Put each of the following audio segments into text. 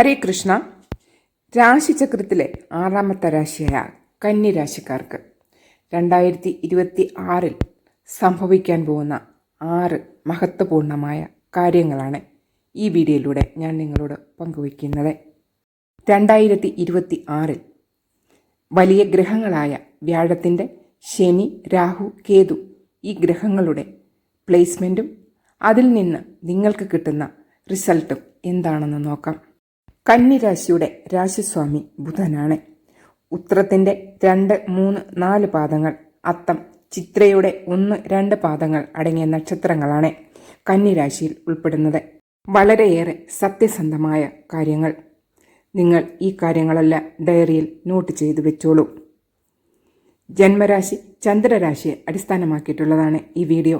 ഹരേ കൃഷ്ണ. രാശിചക്രത്തിലെ ആറാമത്തെ രാശിയായ കന്നി രാശിക്കാർക്ക് രണ്ടായിരത്തി ഇരുപത്തി ആറിൽ സംഭവിക്കാൻ പോകുന്ന ആറ് മഹത്വപൂർണമായ കാര്യങ്ങളാണ് ഈ വീഡിയോയിലൂടെ ഞാൻ നിങ്ങളോട് പങ്കുവയ്ക്കുന്നത്. രണ്ടായിരത്തി ഇരുപത്തി ആറിൽ വലിയ ഗ്രഹങ്ങളായ വ്യാഴത്തിന്റെ ശനി രാഹു കേതു ഈ ഗ്രഹങ്ങളുടെ പ്ലേസ്മെന്റും അതിൽ നിന്ന് നിങ്ങൾക്ക് കിട്ടുന്ന റിസൾട്ടും എന്താണെന്ന് നോക്കാം. കന്നിരാശിയുടെ രാശിസ്വാമി ബുധനാണ്. ഉത്രത്തിന്റെ രണ്ട് മൂന്ന് നാല് പാദങ്ങൾ അത്തം ചിത്രയുടെ ഒന്ന് രണ്ട് പാദങ്ങൾ അടങ്ങിയ നക്ഷത്രങ്ങളാണ് കന്നിരാശിയിൽ ഉൾപ്പെടുന്നത്. വളരെയേറെ സത്യസന്ധമായ കാര്യങ്ങൾ. നിങ്ങൾ ഈ കാര്യങ്ങളെല്ലാം ഡയറിയിൽ നോട്ട് ചെയ്തു വെച്ചോളൂ. ജന്മരാശി ചന്ദ്രരാശിയെ അടിസ്ഥാനമാക്കിയിട്ടുള്ളതാണ് ഈ വീഡിയോ.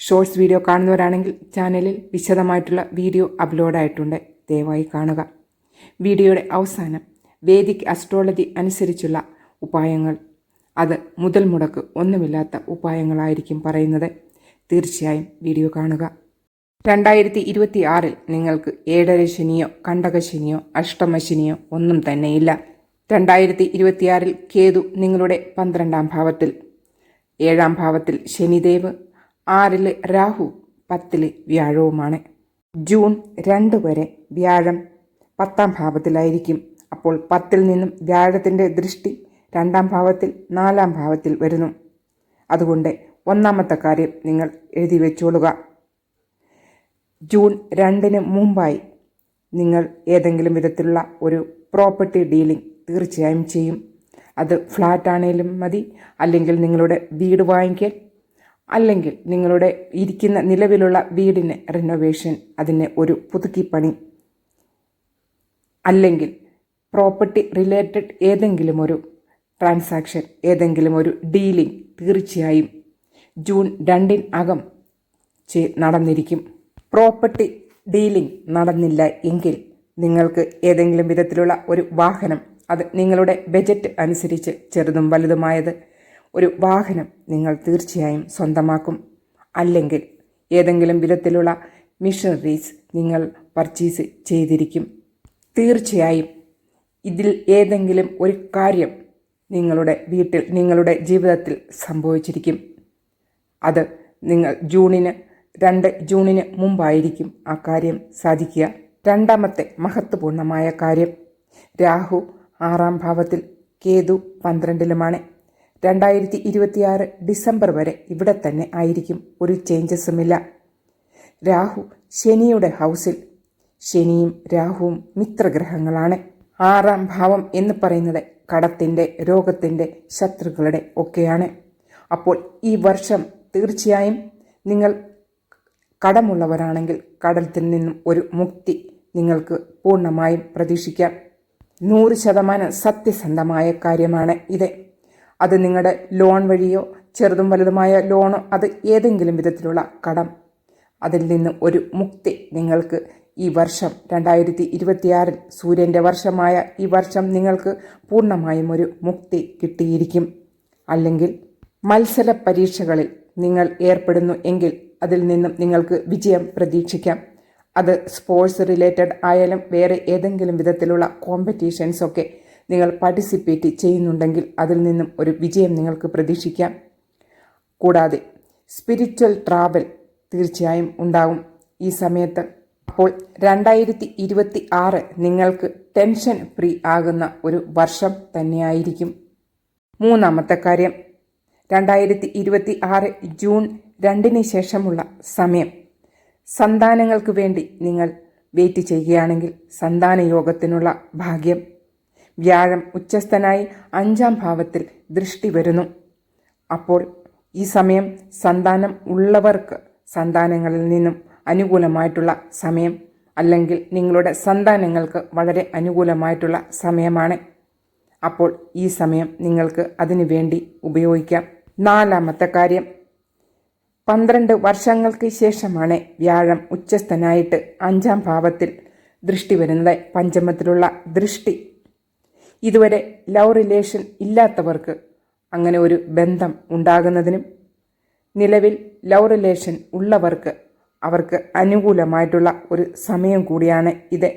ഷോർട്സ് വീഡിയോ കാണുന്നവരാണെങ്കിൽ ചാനലിൽ വിശദമായിട്ടുള്ള വീഡിയോ അപ്ലോഡായിട്ടുണ്ട്. ദയവായി കാണുക. വീഡിയോയുടെ അവസാനം വേദിക് അസ്ട്രോളജി അനുസരിച്ചുള്ള ഉപായങ്ങൾ. അത് മുതൽ മുടക്ക് ഒന്നുമില്ലാത്ത ഉപായങ്ങളായിരിക്കും പറയുന്നത്. തീർച്ചയായും വീഡിയോ കാണുക. രണ്ടായിരത്തി ഇരുപത്തി ആറിൽ നിങ്ങൾക്ക് ഏഴര ശനിയോ കണ്ടകശനിയോ അഷ്ടമശനിയോ ഒന്നും തന്നെയില്ല. രണ്ടായിരത്തി ഇരുപത്തിയാറിൽ കേതു നിങ്ങളുടെ പന്ത്രണ്ടാം ഭാവത്തിൽ. ഏഴാം ഭാവത്തിൽ ശനിദേവ് ആറിൽ രാഹു പത്തിൽ വ്യാഴവുമാണ്. ജൂൺ രണ്ട് വരെ വ്യാഴം പത്താം ഭാവത്തിലായിരിക്കും. അപ്പോൾ പത്തിൽ നിന്നും വ്യാഴത്തിന്റെ ദൃഷ്ടി രണ്ടാം ഭാവത്തിൽ നാലാം ഭാവത്തിൽ വരുന്നു. അതുകൊണ്ട് ഒന്നാമത്തെ കാര്യം നിങ്ങൾ എഴുതി വെച്ചോളുക. ജൂൺ രണ്ടിന് മുമ്പായി നിങ്ങൾ ഏതെങ്കിലും വിധത്തിലുള്ള ഒരു പ്രോപ്പർട്ടി ഡീലിംഗ് തീർച്ചയായും ചെയ്യും. അത് ഫ്ലാറ്റ് ആണെങ്കിലും മതി അല്ലെങ്കിൽ നിങ്ങളുടെ വീട് വാങ്ങിക്കൽ അല്ലെങ്കിൽ നിങ്ങളുടെ ഇരിക്കുന്ന നിലവിലുള്ള വീടിന് റിനോവേഷൻ അതിന് ഒരു പുതുക്കിപ്പണി അല്ലെങ്കിൽ പ്രോപ്പർട്ടി റിലേറ്റഡ് ഏതെങ്കിലും ഒരു ട്രാൻസാക്ഷൻ ഏതെങ്കിലും ഒരു ഡീലിംഗ് തീർച്ചയായും ജൂൺ രണ്ടിന് അകം നടന്നിരിക്കും. പ്രോപ്പർട്ടി ഡീലിംഗ് നടന്നില്ല എങ്കിൽ നിങ്ങൾക്ക് ഏതെങ്കിലും വിധത്തിലുള്ള ഒരു വാഹനം അത് നിങ്ങളുടെ ബജറ്റ് അനുസരിച്ച് ചെറുതും വലുതുമായത് ഒരു വാഹനം നിങ്ങൾ തീർച്ചയായും സ്വന്തമാക്കും. അല്ലെങ്കിൽ ഏതെങ്കിലും വിധത്തിലുള്ള മിഷനറീസ് നിങ്ങൾ പർച്ചേസ് ചെയ്തിരിക്കും. തീർച്ചയായും ഇതിൽ ഏതെങ്കിലും ഒരു കാര്യം നിങ്ങളുടെ വീട്ടിൽ നിങ്ങളുടെ ജീവിതത്തിൽ സംഭവിച്ചിരിക്കും. അത് നിങ്ങൾ ജൂണിന് രണ്ട് ജൂണിന് മുമ്പായിരിക്കും ആ കാര്യം സാധിക്കുക. രണ്ടാമത്തെ മഹത്വപൂർണമായ കാര്യം രാഹു ആറാം ഭാവത്തിൽ കേതു പന്ത്രണ്ടിലുമാണ്. രണ്ടായിരത്തി ഇരുപത്തിയാറ് ഡിസംബർ വരെ ഇവിടെ തന്നെ ആയിരിക്കും. ഒരു ചേഞ്ചസുമില്ല. രാഹു ശനിയുടെ ഹൗസിൽ. ശനിയും രാഹുവും മിത്രഗ്രഹങ്ങളാണ്. ആറാം ഭാവം എന്ന് പറയുന്നത് കടത്തിന്റെ രോഗത്തിന്റെ ശത്രുക്കളുടെ ഒക്കെയാണ്. അപ്പോൾ ഈ വർഷം തീർച്ചയായും നിങ്ങൾ കടമുള്ളവരാണെങ്കിൽ കടത്തിൽ നിന്നും ഒരു മുക്തി നിങ്ങൾക്ക് പൂർണമായും പ്രതീക്ഷിക്കാം. നൂറ് ശതമാനം സത്യസന്ധമായ കാര്യമാണ് ഇത്. അത് നിങ്ങളുടെ ലോൺ വഴിയോ ചെറുതും വലുതുമായ ലോണോ അത് ഏതെങ്കിലും വിധത്തിലുള്ള കടം. അതിൽ നിന്ന് ഒരു മുക്തി നിങ്ങൾക്ക് ഈ വർഷം രണ്ടായിരത്തി ഇരുപത്തിയാറിൽ സൂര്യന്റെ വർഷമായ ഈ വർഷം നിങ്ങൾക്ക് പൂർണമായും ഒരു മുക്തി കിട്ടിയിരിക്കും. അല്ലെങ്കിൽ മത്സര പരീക്ഷകളിൽ നിങ്ങൾ ഏർപ്പെടുന്നു എങ്കിൽ അതിൽ നിന്നും നിങ്ങൾക്ക് വിജയം പ്രതീക്ഷിക്കാം. അത് സ്പോർട്സ് റിലേറ്റഡ് ആയാലും വേറെ ഏതെങ്കിലും വിധത്തിലുള്ള കോമ്പറ്റീഷൻസൊക്കെ നിങ്ങൾ പാർട്ടിസിപ്പേറ്റ് ചെയ്യുന്നുണ്ടെങ്കിൽ അതിൽ നിന്നും ഒരു വിജയം നിങ്ങൾക്ക് പ്രതീക്ഷിക്കാം. കൂടാതെ സ്പിരിച്വൽ ട്രാവൽ തീർച്ചയായും ഉണ്ടാവും ഈ സമയത്ത്. അപ്പോൾ രണ്ടായിരത്തി ഇരുപത്തി ആറ് നിങ്ങൾക്ക് ടെൻഷൻ ഫ്രീ ആകുന്ന ഒരു വർഷം തന്നെയായിരിക്കും. മൂന്നാമത്തെ കാര്യം രണ്ടായിരത്തി ഇരുപത്തി ആറ് ജൂൺ രണ്ടിന് ശേഷമുള്ള സമയം. സന്താനങ്ങൾക്ക് വേണ്ടി നിങ്ങൾ വെയിറ്റ് ചെയ്യുകയാണെങ്കിൽ സന്താന യോഗത്തിനുള്ള ഭാഗ്യം. വ്യാഴം ഉച്ചസ്ഥനായി അഞ്ചാം ഭാവത്തിൽ ദൃഷ്ടി വരുന്നു. അപ്പോൾ ഈ സമയം സന്താനം ഉള്ളവർക്ക് സന്താനങ്ങളിൽ നിന്നും അനുകൂലമായിട്ടുള്ള സമയം അല്ലെങ്കിൽ നിങ്ങളുടെ സന്താനങ്ങൾക്ക് വളരെ അനുകൂലമായിട്ടുള്ള സമയമാണ്. അപ്പോൾ ഈ സമയം നിങ്ങൾക്ക് അതിനു വേണ്ടി ഉപയോഗിക്കാം. നാലാമത്തെ കാര്യം. പന്ത്രണ്ട് വർഷങ്ങൾക്ക് ശേഷമാണ് വ്യാഴം ഉച്ചസ്ഥനായിട്ട് അഞ്ചാം ഭാവത്തിൽ ദൃഷ്ടി വരുന്നത്. പഞ്ചമത്തിലുള്ള ദൃഷ്ടി ഇതുവരെ ലവ് റിലേഷൻ ഇല്ലാത്തവർക്ക് അങ്ങനെ ഒരു ബന്ധം ഉണ്ടാകുന്നതിനും നിലവിൽ ലവ് റിലേഷൻ ഉള്ളവർക്ക് അവർക്ക് അനുകൂലമായിട്ടുള്ള ഒരു സമയം കൂടിയാണ് ഇത്.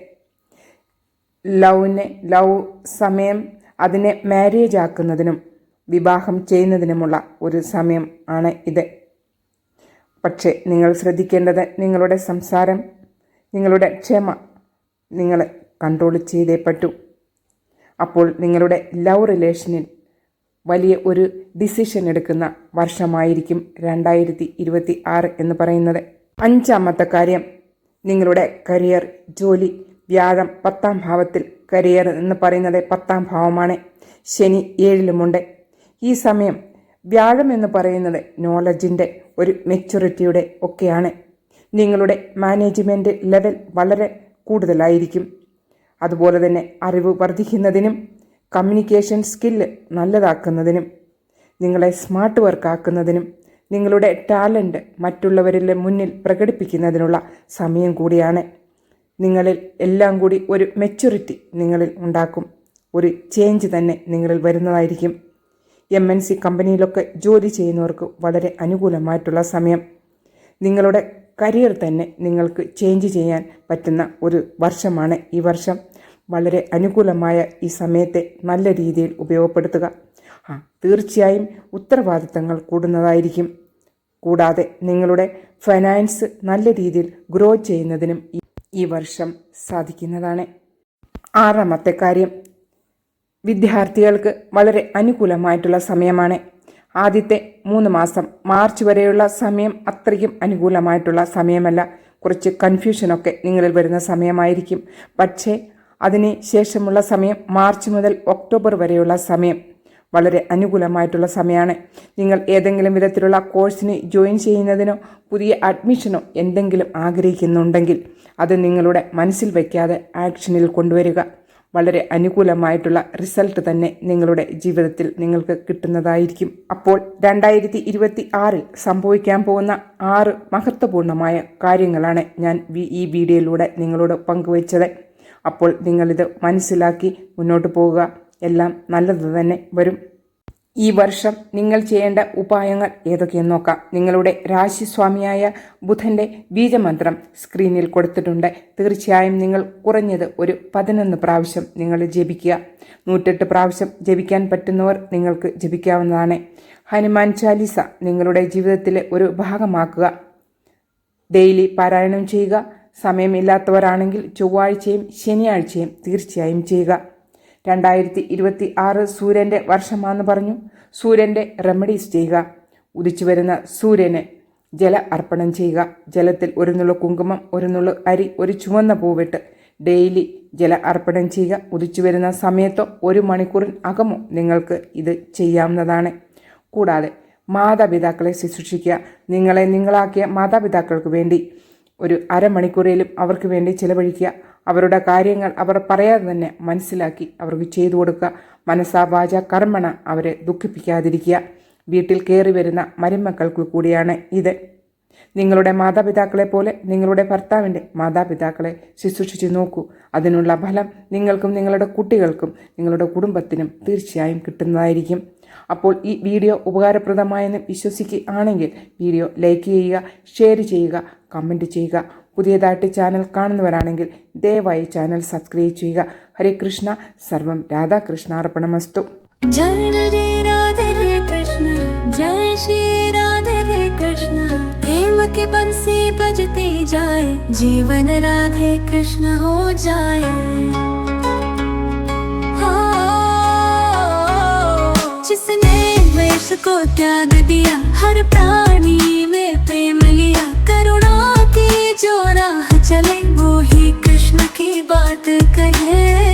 ലവിനെ ലവ് സമയം അതിനെ മാരേജ് ആക്കുന്നതിനും വിവാഹം ചെയ്യുന്നതിനുമുള്ള ഒരു സമയം ആണ് ഇത്. പക്ഷേ നിങ്ങൾ ശ്രദ്ധിക്കേണ്ടത് നിങ്ങളുടെ സംസാരം നിങ്ങളുടെ ക്ഷമ നിങ്ങൾ കൺട്രോൾ ചെയ്തേ പറ്റൂ. അപ്പോൾ നിങ്ങളുടെ ലവ് റിലേഷനിൽ വലിയ ഒരു ഡിസിഷൻ എടുക്കുന്ന വർഷമായിരിക്കും രണ്ടായിരത്തി ഇരുപത്തി ആറ് എന്ന് പറയുന്നത്. അഞ്ചാമത്തെ കാര്യം നിങ്ങളുടെ കരിയർ ജോലി വ്യാഴം പത്താം ഭാവത്തിൽ കരിയർ എന്ന് പറയുന്നത് പത്താം ഭാവമാണ്. ശനി ഏഴിലുമുണ്ട് ഈ സമയം വ്യാഴം എന്ന് പറയുന്നത് നോളജിന്റെ ഒരു മെച്യൂരിറ്റിയുടെ ഒക്കെയാണ്. നിങ്ങളുടെ മാനേജ്മെന്റ് ലെവൽ വളരെ കൂടുതലായിരിക്കും. അതുപോലെ തന്നെ അറിവ് വർദ്ധിക്കുന്നതിനും കമ്മ്യൂണിക്കേഷൻ സ്കില്ല് നല്ലതാക്കുന്നതിനും നിങ്ങളെ സ്മാർട്ട് വർക്ക് ആക്കുന്നതിനും നിങ്ങളുടെ ടാലന്റ് മറ്റുള്ളവരിലെ മുന്നിൽ പ്രകടിപ്പിക്കുന്നതിനുള്ള സമയം കൂടിയാണ്. നിങ്ങളിൽ എല്ലാം കൂടി ഒരു മെച്യൂരിറ്റി നിങ്ങളിൽ ഉണ്ടാക്കും. ഒരു ചേഞ്ച് തന്നെ നിങ്ങളിൽ വരുന്നതായിരിക്കും. എം എൻ സി കമ്പനിയിലൊക്കെ ജോലി ചെയ്യുന്നവർക്ക് വളരെ അനുകൂലമായിട്ടുള്ള സമയം. നിങ്ങളുടെ കരിയർ തന്നെ നിങ്ങൾക്ക് ചേഞ്ച് ചെയ്യാൻ പറ്റുന്ന ഒരു വർഷമാണ് ഈ വർഷം. വളരെ അനുകൂലമായ ഈ സമയത്തെ നല്ല രീതിയിൽ ഉപയോഗപ്പെടുത്തുക. ആ തീർച്ചയായും ഉത്തരവാദിത്തങ്ങൾ കൂടുന്നതായിരിക്കും. കൂടാതെ നിങ്ങളുടെ ഫൈനാൻസ് നല്ല രീതിയിൽ ഗ്രോ ചെയ്യുന്നതിനും ഈ- വർഷം സാധിക്കുന്നതാണ്. ആറാമത്തെ കാര്യം വിദ്യാർത്ഥികൾക്ക് വളരെ അനുകൂലമായിട്ടുള്ള സമയമാണ്. ആദ്യത്തെ മൂന്ന് മാസം മാർച്ച് വരെയുള്ള സമയം അത്രയ്ക്കും അനുകൂലമായിട്ടുള്ള സമയമല്ല. കുറച്ച് കൺഫ്യൂഷനൊക്കെ നിങ്ങളിൽ വരുന്ന സമയമായിരിക്കും. പക്ഷേ അതിന് ശേഷമുള്ള സമയം മാർച്ച് മുതൽ ഒക്ടോബർ വരെയുള്ള സമയം വളരെ അനുകൂലമായിട്ടുള്ള സമയമാണ്. നിങ്ങൾ ഏതെങ്കിലും വിധത്തിലുള്ള കോഴ്സിന് ജോയിൻ ചെയ്യുന്നതിനോ പുതിയ അഡ്മിഷനോ എന്തെങ്കിലും ആഗ്രഹിക്കുന്നുണ്ടെങ്കിൽ അത് നിങ്ങളുടെ മനസ്സിൽ വയ്ക്കാതെ ആക്ഷനിൽ കൊണ്ടുവരിക. വളരെ അനുകൂലമായിട്ടുള്ള റിസൾട്ട് തന്നെ നിങ്ങളുടെ ജീവിതത്തിൽ നിങ്ങൾക്ക് കിട്ടുന്നതായിരിക്കും. അപ്പോൾ രണ്ടായിരത്തി ഇരുപത്തി ആറിൽ സംഭവിക്കാൻ പോകുന്ന ആറ് മഹത്വപൂർണമായ കാര്യങ്ങളാണ് ഞാൻ ഈ വീഡിയോയിലൂടെ നിങ്ങളോട് പങ്കുവച്ചത്. അപ്പോൾ നിങ്ങളിത് മനസ്സിലാക്കി മുന്നോട്ട് പോവുക. എല്ലാം നല്ലത് തന്നെ വരും. ഈ വർഷം നിങ്ങൾ ചെയ്യേണ്ട ഉപായങ്ങൾ ഏതൊക്കെയെന്ന് നോക്കാം. നിങ്ങളുടെ രാശിസ്വാമിയായ ബുധന്റെ ബീജമന്ത്രം സ്ക്രീനിൽ കൊടുത്തിട്ടുണ്ട്. തീർച്ചയായും നിങ്ങൾ കുറഞ്ഞത് ഒരു പതിനൊന്ന് പ്രാവശ്യം നിങ്ങൾ ജപിക്കുക. നൂറ്റെട്ട് പ്രാവശ്യം ജപിക്കാൻ പറ്റുന്നവർ നിങ്ങൾക്ക് ജപിക്കാവുന്നതാണ്. ഹനുമാൻ ചാലിസ നിങ്ങളുടെ ജീവിതത്തിലെ ഒരു ഭാഗമാക്കുക. ഡെയിലി പാരായണം ചെയ്യുക. സമയമില്ലാത്തവരാണെങ്കിൽ ചൊവ്വാഴ്ചയും ശനിയാഴ്ചയും തീർച്ചയായും ചെയ്യുക. രണ്ടായിരത്തി ഇരുപത്തി ആറ് സൂര്യന്റെ വർഷമാണെന്ന് പറഞ്ഞു. സൂര്യന്റെ റെമഡീസ് ചെയ്യുക. ഉദിച്ചു വരുന്ന സൂര്യന് ജല അർപ്പണം ചെയ്യുക. ജലത്തിൽ ഒരു നുള്ള കുങ്കുമം ഒരു നുള്ള അരി ഒരു ചുവന്ന പൂവിട്ട് ഡെയിലി ജല അർപ്പണം ചെയ്യുക. ഉദിച്ചു വരുന്ന സമയത്തോ ഒരു മണിക്കൂറിന് അകമോ നിങ്ങൾക്ക് ഇത് ചെയ്യാവുന്നതാണ്. കൂടാതെ മാതാപിതാക്കളെ ശുശ്രൂഷിക്കുക. നിങ്ങളെ നിങ്ങളാക്കിയ മാതാപിതാക്കൾക്ക് വേണ്ടി ഒരു അരമണിക്കൂറിലും അവർക്ക് വേണ്ടി ചിലവഴിക്കുക. അവരുടെ കാര്യങ്ങൾ അവർ പറയാതെ തന്നെ മനസ്സിലാക്കി അവർക്ക് ചെയ്തു കൊടുക്കുക. മനസ്സാ വാച കർമ്മണ അവരെ ദുഃഖിപ്പിക്കാതിരിക്കുക. വീട്ടിൽ കയറി വരുന്ന മരുമക്കൾക്ക് കൂടിയാണ് ഇത്. നിങ്ങളുടെ മാതാപിതാക്കളെ പോലെ നിങ്ങളുടെ ഭർത്താവിന്റെ മാതാപിതാക്കളെ ശുശ്രൂഷിച്ച് നോക്കൂ. അതിനുള്ള ഫലം നിങ്ങൾക്കും നിങ്ങളുടെ കുട്ടികൾക്കും നിങ്ങളുടെ കുടുംബത്തിനും തീർച്ചയായും കിട്ടുന്നതായിരിക്കും. അപ്പോൾ ഈ വീഡിയോ ഉപകാരപ്രദമായെന്ന് വിശ്വസിക്കുകയാണെങ്കിൽ വീഡിയോ ലൈക്ക് ചെയ്യുക ഷെയർ ചെയ്യുക കമന്റ് ചെയ്യുക. പുതിയതായിട്ട് ചാനൽ കാണുന്നവരാണെങ്കിൽ ദയവായി ചാനൽ സബ്സ്ക്രൈബ് ചെയ്യുക ഹരേ കൃഷ്ണ സർവം രാധാകൃഷ്ണാർപ്പണമസ്തു जय रे राधे रे कृष्ण जय श्री राधे रे कृष्ण प्रेम के बंसी बजते जाए जीवन राधे कृष्ण हो जाए हाँ, जिसने द्वेष को त्याग दिया हर प्राणी में प्रेम लिया करुणा की जो राह चले वो ही कृष्ण की बात कहे।